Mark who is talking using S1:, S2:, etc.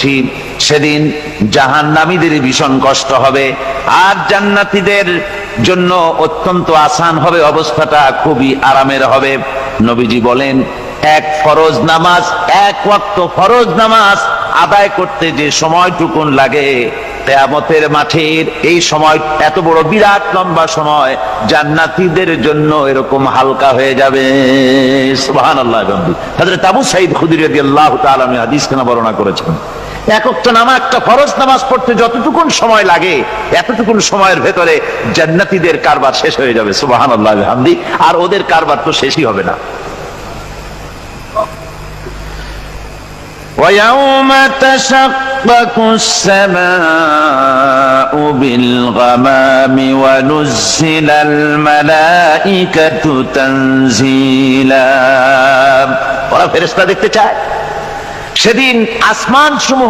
S1: করছি সেদিন জাহান্নামীদের ভীষণ কষ্ট হবে। আর জান্নাতীদের জন্য অত্যন্ত আসান হবে, অবস্থাটা খুবই আরামের হবে। নবীজি বলেন, এক ফরজ নামাজ, এক ওয়াক্ত ফরজ নামাজ আদায় করতে যে সময়টুকুন লাগে তেয়ামতের মাঠের এই সময়, এত বড় বিরাট লম্বা সময় জান্নাতীদের জন্য এরকম হালকা হয়ে যাবে। সুবহানাল্লাহ, বন্ধু। হযরত আবু সাঈদ খুদরি রাদিয়াল্লাহু তাআলা হাদিস কেন বর্ণনা করেছেন। একটা নামা একটা ফরজ নামাজ পড়তে যতটুকুন সময় লাগে এতটুকুন সময়ের ভেতরে জান্নাতীদের কারবার শেষ হয়ে যাবে সুবহানাল্লাহ হামদি আর ওদের কারবার তো শেষই হবে না ويوم تشقق السماء بالغمام ونزل الملائكة تنزيلا ওরা ফেরেশতা দেখতে চায় সেদিন আসমান সমূহ